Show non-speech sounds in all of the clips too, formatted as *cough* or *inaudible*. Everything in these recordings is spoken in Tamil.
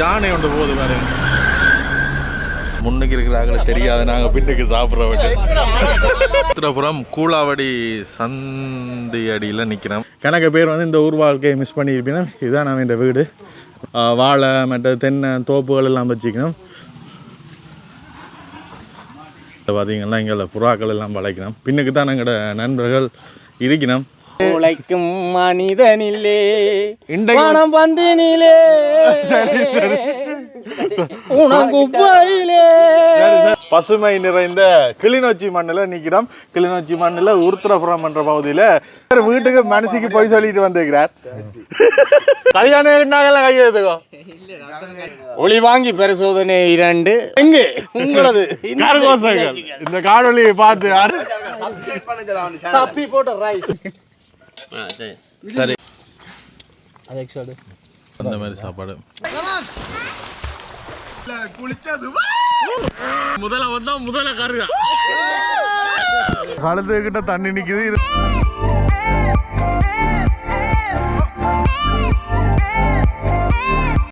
ஜானை ஒன்று போகுது பாரு. முன்னுக்கு இருக்கிறாங்களே தெரியாது நாங்கள் பின்னுக்கு சாப்பிட்ற உத்திரபுரம் கூலாவடி சந்தி அடியில் நிற்கிறோம் கணக்கு பேர் வந்து இந்த ஊர் வாழ்க்கையை மிஸ் பண்ணியிருப்பீங்க இதுதான் நம்ம இந்த வீடு. வாழை மற்ற தென்னை தோப்புகள் எல்லாம் வச்சுக்கணும் பார்த்தீங்கன்னா இங்கே புறாக்கள் எல்லாம் வளைக்கணும் பின்னுக்கு தான் எங்களோட நண்பர்கள் இருக்கணும். உழைக்கும் மனிதனிலே பணம் பந்தினிலே உணங்குப்பையிலே பசுமை நிறைந்த கிளிநொச்சி மண்ணில் நிற்கிறோம் கிளிநொச்சி மண்ணில் உருத்திரபுரம் என்ற பகுதியில் வீட்டுக்கு மனசுக்கு போய் சொல்லிட்டு வந்திருக்கிறார். கல்யாணம் நாங்கெல்லாம் கையெழுத்துக்கோ ஒளி வாங்கி பரிசோதனை இரண்டு. எங்கே? உங்களது. இந்த காணொலியை பார்த்து போட்ட ரைஸ் சரி. அது அந்த மாதிரி சாப்பாடு. முதல்ல வந்தா முதல்ல கருகா கழுத்துக்கிட்ட தண்ணி நிக்குது.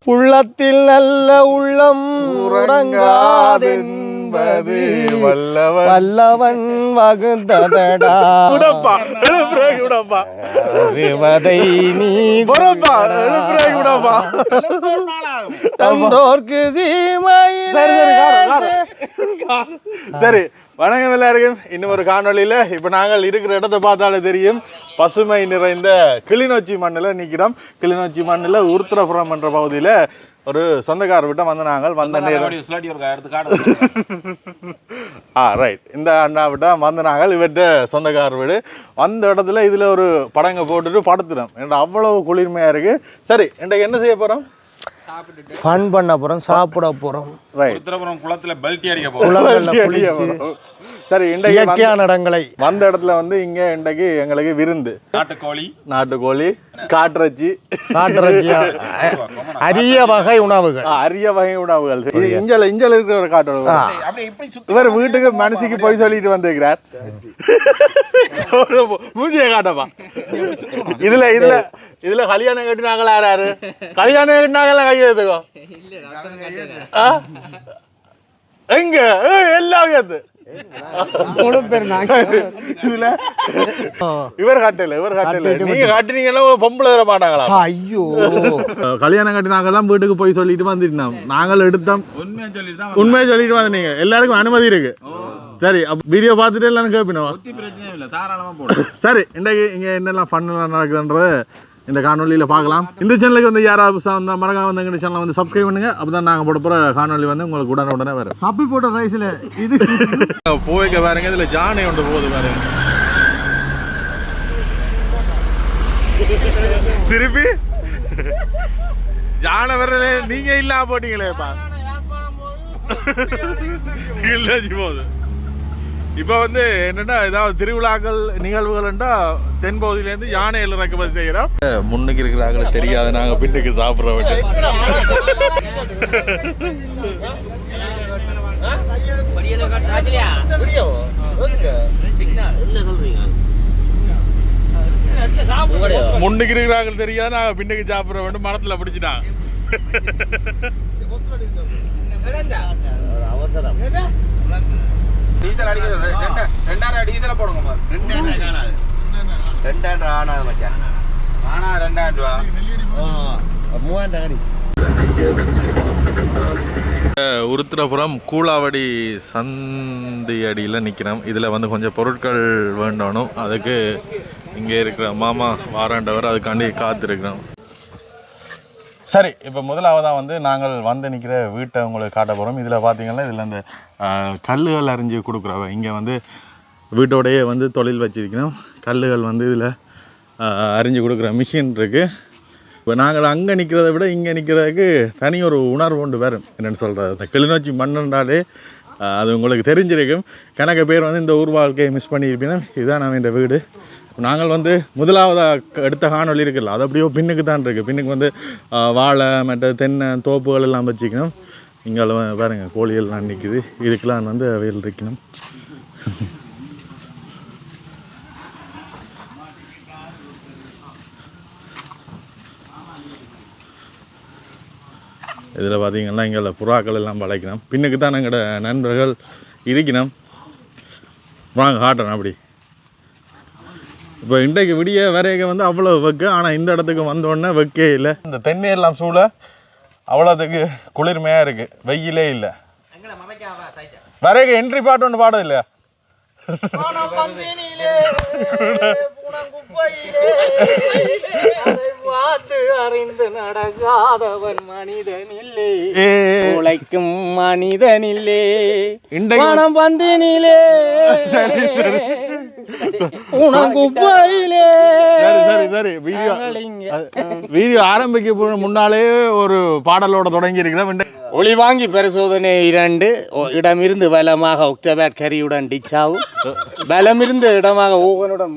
உள்ளத்தில் நல்ல உள்ளம் உறங்காதென்பது வல்லவன். வல்லவன் வகுந்ததடா. விடப்பா எழுப்புறே விடப்பா அறிவதை நீ பொறப்பா எழுப்புறே விடப்பா தந்தோர்க்கு சீமையிலே சரி வணக்கம் எல்லாருக்கும். இன்னும் ஒரு காணொளியில் இப்போ நாங்கள் இருக்கிற இடத்த பார்த்தாலே தெரியும். பசுமை நிறைந்த கிளிநொச்சி மண்ணில் நிற்கிறோம் கிளிநொச்சி மண்ணில் உருத்திரபுரம் என்ற பகுதியில் ஒரு சொந்தக்கார விட்ட வந்து நாங்கள் வந்த *laughs* ஆ ரைட் இந்த அண்ணா விட்டா வந்து நாங்கள் இவர்கிட்ட சொந்தக்கார வீடு. வந்த இடத்துல இதில் ஒரு படங்க போட்டுட்டு படுத்துறோம் ஏன்னா அவ்வளவு குளிர்மையாக இருக்குது சரி இன்றைக்கு என்ன செய்ய போகிறோம் ஃபன் பண்ண போறோம் சாப்பிட போறோம். ரைட் குளத்துல பல்ட்டி அடிக்க குளிச்சு சரி இன்றைக்கு இயற்கையான இடங்களை வந்த இடத்துல வந்து இங்க இன்றைக்கு எங்களுக்கு விருந்து. நாட்டுக்கோழி. நாட்டுக்கோழி காட்டுறச்சி. காட்டுறச்சியா? *laughs* அரிய வகை உணவுகள். அரிய வகை உணவுகள். இது இஞ்சல இஞ்சல இருக்கிற ஒரு காட்டு உணவு. அப்படியே இப்படி சுத்தி இவர் வீட்டுக்கு மனசுக்கு போய் சொல்லிட்டு வந்திருக்கிறார். *laughs* மூஞ்சிய காட்டப்பா இதுல இதுல இதுல கல்யாணம் கட்டினாங்களா யாராரு? கல்யாணம் கட்டினாங்களா கையெழுத்துக்கோ? எங்க? எல்லாம் இதுல? இவர் காட்டல இவர் காட்டல. நீங்க காட்டுனீங்கன்னா ஒரு பொம்பளை வர மாட்டாங்களா? ஐயோ. கல்யாணம் கட்டினாங்கெல்லாம் வீட்டுக்கு போய் சொல்லிட்டு வந்துட்டோம். நாங்கள் எடுத்தோம். உண்மையா சொல்லிட்டு தான் உண்மையை சொல்லிட்டு வந்தீங்க. எல்லாருக்கும் அனுமதி இருக்கு. சரி அப்ப வீடியோ பார்த்துட்டு எல்லாரும் கேட்பினோம் ஒத்தி பிரச்சனை இல்லை தாராளமா போடும் சரி இன்றைக்கு இங்க என்னெல்லாம் நடக்குதுன்றத இந்த காணொலியில் பார்க்கலாம். இந்த சேனலுக்கு வந்து யாராவது வந்தா மறக்காம வந்து எங்க சேனலை வந்து சப்ஸ்கிரைப் பண்ணுங்க. அப்பதான் நாங்க போட போற காணொலி வந்து உங்களுக்கு உடனே உடனே வரும். சப்பி போட்ட ரைஸ்ல இது. *laughs* போய்க்க பாருங்க இதுல ஜானை ஒன்று போகுது பாருங்க. திருப்பி? ஜானை வர்றது நீங்க இல்லாம போட்டீங்களேப்பா. இல்லஜி போகுது. இப்போ வந்து என்னன்னா ஏதாவது திருவிழாக்கள் நிகழ்வுகள்ன்றா தென்பகுதியிலேருந்து யானைகள் இறக்குமதி செய்கிறோம் முன்னுக்கு இருக்கிறாங்களே தெரியாது. நாங்கள் பின்னுக்கு சாப்பிட்றவங்க முன்னுக்கு இருக்கிறாங்க தெரியாது. நாங்கள் பின்னுக்கு சாப்பிட்ற வேண்டும் மரத்தில் பிடிச்சிட்டான் டீசல் அடிக்கிறது ரெண்டு- ரெண்டாயிரம் டீசலை போடுங்க பாரு. ரெண்டாயிரம் ரூபா ஆனாது மச்சான். ஆனா ரெண்டாயிரம் ரூபா. மூவாயிரம் உருத்திரபுரம் கூலாவடி சந்தி அடியில் நிற்கிறோம் இதில் வந்து கொஞ்சம் பொருட்கள் வேண்டணும் அதுக்கு இங்கே இருக்கிற மாமா வாராண்டவர் அதுக்காண்டி காத்திருக்கிறோம். சரி இப்போ முதலாவதாக வந்து நாங்கள் வந்து நிற்கிற வீட்டை உங்களுக்கு காட்ட போகிறோம் இதில் பார்த்தீங்கன்னா இதில் அந்த கல்லுகள் அறிஞ்சு கொடுக்குறவ இங்கே வந்து வீட்டோடையே வந்து தொழில் வச்சுருக்கணும். கல்லுகள் வந்து இதில் அறிஞ்சு கொடுக்குற மிஷின் இருக்குது இப்போ நாங்கள் அங்கே நிற்கிறத விட இங்கே நிற்கிறதுக்கு தனி ஒரு உணர்வு உண்டு வேறு. என்னென்னு சொல்கிறது அந்த கிளிநொச்சி மண்ணுன்றாலே அது உங்களுக்கு தெரிஞ்சிருக்கும். கணக்கு பேர் வந்து இந்த ஊர் வாழ்க்கையை மிஸ் பண்ணியிருப்பீங்க இதுதான் நம்ம இந்த வீடு. நாங்கள் வந்து முதலாவதாக எடுத்த காணொலி இருக்குல்ல அது அப்படியோ பின்னுக்கு தான் இருக்குது பின்னுக்கு வந்து வாழை மற்ற தென்னை தோப்புகள் எல்லாம் வச்சுக்கணும். இங்கே பாருங்கள் கோழிகள்லாம் நிற்கிது இதுக்கெல்லாம் வந்து அவையில் இருக்கணும். இதில் பார்த்தீங்கன்னா இங்கே புறாக்கள் எல்லாம் பழைக்கணும் பின்னுக்கு தான் எங்களோட நண்பர்கள் இருக்கணும். வாங்க காட்டுறேன் அப்படி. இப்போ இன்றைக்கு விடிய வரைக்கும் வந்து அவ்வளோ வெக்கு ஆனால் இந்த இடத்துக்கு வந்த உடனே வெக்கே இல்லை. இந்த தென்னை எல்லாம் சூழ அவ்வளோத்துக்கு குளிர்மையாக இருக்குது வெயிலே இல்லை. வரைக்கும் என்ட்ரி பாட்டு ஒன்று பாடம் இல்லையா? நடக்காதவன் மனிதனில்லை. உழைக்கும் மனிதனில்லே. மனம் பந்தினிலே உணங்குப்பையிலே சரி. சரி சரி வீடியோ வீடியோ ஆரம்பிக்க முன்னாலே ஒரு பாடலோட தொடங்கி இருக்கிறோம் ஒளி வாங்கி பரிசோதனை இரண்டு. இடமிருந்து வலமாக ஒக்டோபர் கரியுடன் டிச்சாவும் பலமிருந்து இடமாக ஓகனுடன்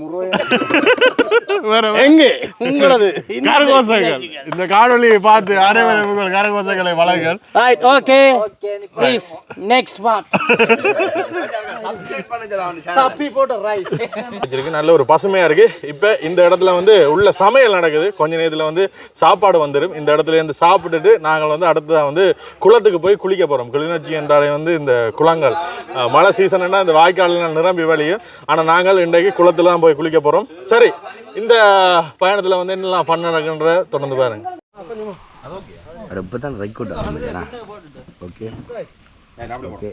எங்கே? உங்களது. கரகோசங்கள் இந்த காணொலியை பார்த்து அனைவரும் உங்கள் கரகோசங்களை வழங்குங்கள். Right okay please next part subscribe பண்ண சொல்ல சப்பி போட்ட ரைஸ் வச்சிருக்கு. நல்ல ஒரு பசுமையா இருக்கு. இப்போ இந்த இடத்துல வந்து உள்ள சமையல் நடக்குது. கொஞ்ச நேரத்தில் வந்து சாப்பாடு வந்துடும் இந்த இடத்துல இருந்து சாப்பிட்டுட்டு நாங்கள் வந்து அடுத்ததா வந்து குளத்துக்கு போய் குளிக்க போறோம். கிளிநொச்சி என்றாலே வந்து இந்த குளங்கள். மழை சீசன்னா இந்த வாய்க்காலில் நிரம்பி வழியும். ஆனால் நாங்கள் இன்றைக்கு குளத்துல தான் போய் குளிக்க போறோம். சரி இந்த பயணத்தில் வந்து என்னெல்லாம் பண்ண நடக்குன்ற தொடர்ந்து பாருங்க. இப்போ தான் ரெக்கார்ட் ஓகே. ஓகே.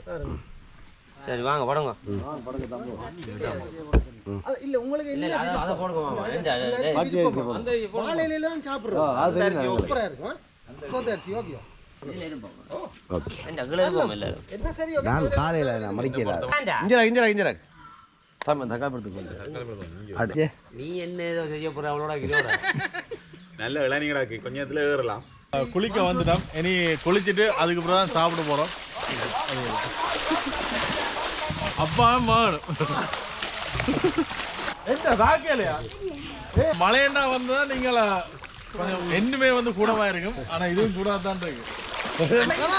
சரி வாங்க படங்க. நான் காலையில் நான் மடிக்கல. இஞ்சரா இஞ்சரா இஞ்சரா தம்பி தக்காளப்படுத்து அடிச்சே நீ என்ன ஏதோ செய்ய போற அவளோட *laughs* நல்ல இளநீங்கடாக்கு கொஞ்சத்துல ஏறலாம். குளிக்க வந்துட்டோம். இனி குளிச்சுட்டு அதுக்கப்புறம் தான் சாப்பிட போறோம். *laughs* அப்பா மாணும் என்ன தாக்கலையா மழையண்டா வந்தா நீங்கள கொஞ்சம் என்னமே வந்து கூடவா இருக்கும். ஆனா இதுவும் கூட தான் இருக்கு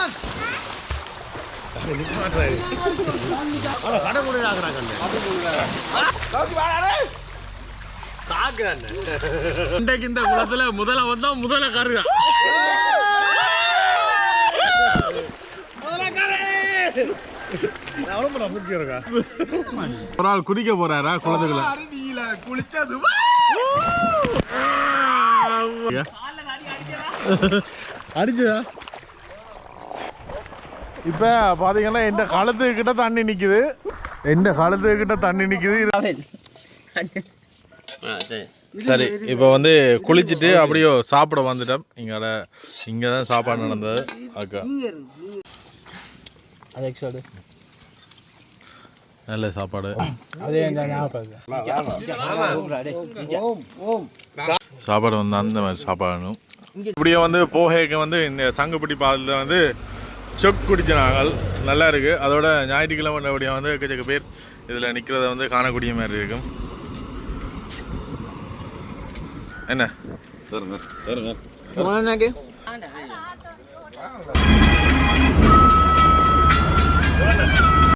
இன்றைக்கு இந்த குளத்துல முதல்ல வந்தா முதல்ல கருகா. ஒரு ஆள் குதிக்க போறாரா குழந்தைகள குளிச்சது அடிச்சதா? இப்ப பாத்தீங்கன்னா எந்த கழுத்து கிட்ட தண்ணி நிக்குது. எந்த காலத்து கிட்ட தண்ணி நிக்குது. சரி இப்போ வந்து குளிச்சுட்டு அப்படியே சாப்பிட வந்துட்டோம். இங்கே இங்கே தான் சாப்பாடு நடந்தது. அக்கா. நல்ல சாப்பாடு. சாப்பாடு வந்து அந்த மாதிரி சாப்பாடு இப்படியே வந்து போகைக்கு வந்து இந்த சங்குப்பிடி பாலத்தில் வந்து சொக் குடிச்ச நாங்கள் நல்லா இருக்கு. அதோட ஞாயிற்றுக்கிழமை அப்படியே வந்து எக்கச்சக்க பேர் இதில் நிற்கிறத வந்து காணக்கூடிய மாதிரி இருக்கும். என்ன?